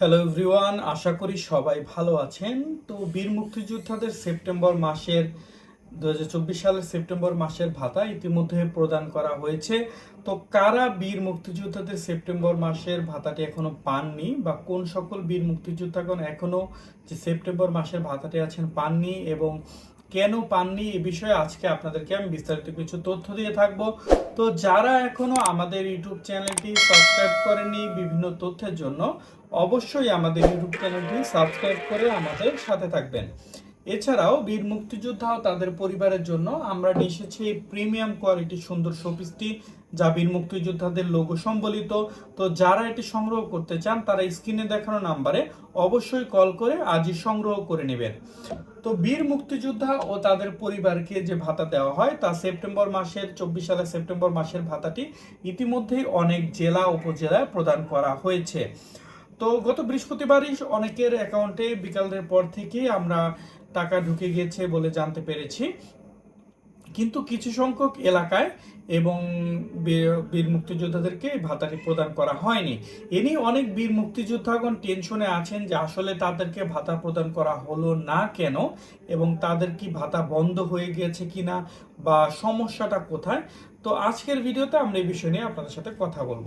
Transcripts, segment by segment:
Hello everyone আশা করি সবাই ভালো আছেন। তো বীর মুক্তিযোদ্ধাদের সেপ্টেম্বর মাসের দু হাজার চব্বিশ সালের সেপ্টেম্বর মাসের ভাতা ইতিমধ্যে প্রদান করা হয়েছে। তো কারা বীর মুক্তিযোদ্ধাদের সেপ্টেম্বর মাসের ভাতাটি এখনও পাননি বা কোন সকল বীর মুক্তিযোদ্ধাগণ এখনও যে সেপ্টেম্বর মাসের ভাতাটি আছেন পাননি এবং কেন পাননি এ বিষয়ে আজকে আপনাদেরকে আমি বিস্তারিত কিছু তথ্য দিয়ে থাকব। তো যারা এখনও আমাদের ইউটিউব চ্যানেলটি সাবস্ক্রাইব করেনি বিভিন্ন তথ্যের জন্য, অবশ্যই আমাদের ইউটিউব চ্যানেলটি সাবস্ক্রাইব করে আমাদের সাথে থাকবেন। এছাড়াও বীর মুক্তিযোদ্ধা ও তাদের পরিবারের জন্য আমরা নিয়ে এসেছি প্রিমিয়াম কোয়ালিটির সুন্দর শোপিসটি, যা বীর মুক্তিযোদ্ধাদের লোগো সম্বলিত। তো যারা এটি সংগ্রহ করতে চান, তারা স্ক্রিনে দেখানো নাম্বারে অবশ্যই কল করে আজই সংগ্রহ করে নেবেন। তো বীর মুক্তিযোদ্ধা ও তাদের পরিবারকে যে ভাতা দেওয়া হয়, তা সেপ্টেম্বর মাসের, চব্বিশ সালের সেপ্টেম্বর মাসের ভাতাটি ইতিমধ্যেই অনেক জেলা, উপজেলায় প্রদান করা হয়েছে। তো গত বৃহস্পতিবারই অনেকের অ্যাকাউন্টে বিকালের পর থেকেই আমরা টাকা ঢুকে গিয়েছে বলে জানতে পেরেছি। কিন্তু কিছু সংখ্যক এলাকায় এবং বীর- মুক্তিযোদ্ধাদেরকে ভাতাটি প্রদান করা হয়নি। এ নিয়ে অনেক বীর মুক্তিযোদ্ধাগণ টেনশনে আছেন যে আসলে তাদেরকে ভাতা প্রদান করা হলো না কেন এবং তাদের কি ভাতা বন্ধ হয়ে গিয়েছে কিনা বা সমস্যাটা কোথায়? তো আজকের ভিডিওতে আমরা এই বিষয় নিয়ে আপনাদের সাথে কথা বলব।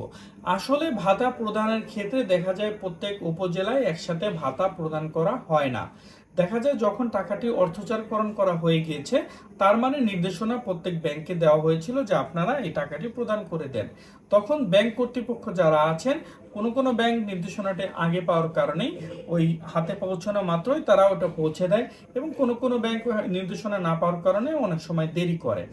আসলে ভাতা প্রদানের ক্ষেত্রে দেখা যায় প্রত্যেক উপজেলায় একসাথে ভাতা প্রদান করা হয় না। দেখা যায় যখন টাকাটি অর্থচারকরণ করা হয়ে গিয়েছে, তার মানে নির্দেশনা প্রত্যেক ব্যাংকে দেওয়া হয়েছিল যে আপনারা এই টাকাটি প্রদান করে দেন। তখন ব্যাংক কর্তৃপক্ষ যারা আছেন কোনো কোনো ব্যাংক নির্দেশনাটি আগে পাওয়ার কারণেই ওই হাতে পৌঁছানো মাত্রই তারা ওটা পৌঁছে দেয় এবং কোনো কোনো ব্যাংক নির্দেশনা না পাওয়ার কারণে অনেক সময় দেরি করে।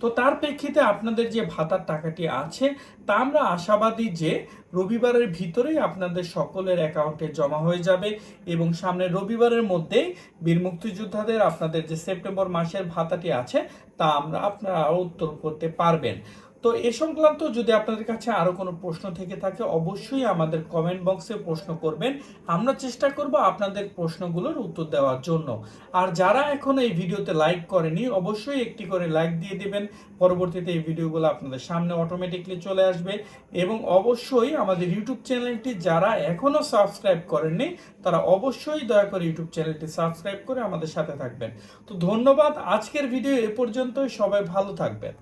তো তার প্রেক্ষিতে আপনাদের যে ভাতার টাকাটি আছে, তা আমরা আশাবাদী যে রবিবারের ভিতরেই আপনাদের সকলের অ্যাকাউন্টে জমা হয়ে যাবে এবং সামনে রবিবারের মধ্যেই বীর মুক্তিযোদ্ধাদের আপনাদের যে সেপ্টেম্বর মাসের ভাতাটি আছে, তা আমরা আপনারা উত্তর করতে পারবেন। তো এ সংক্রান্ত যদি আপনাদের কাছে আরও কোনো প্রশ্ন থেকে থাকে, অবশ্যই আমাদের কমেন্ট বক্সে প্রশ্ন করবেন। আমরা চেষ্টা করব আপনাদের প্রশ্নগুলোর উত্তর দেওয়ার জন্য। আর যারা এখনও এই ভিডিওতে লাইক করেনি, অবশ্যই একটি করে লাইক দিয়ে দিবেন। পরবর্তীতে এই ভিডিওগুলো আপনাদের সামনে অটোমেটিকলি চলে আসবে। এবং অবশ্যই আমাদের ইউটিউব চ্যানেলটি যারা এখনও সাবস্ক্রাইব করেননি, তারা অবশ্যই দয়া করে ইউটিউব চ্যানেলটি সাবস্ক্রাইব করে আমাদের সাথে থাকবেন। তো ধন্যবাদ, আজকের ভিডিও এ পর্যন্তই। সবাই ভালো থাকবেন।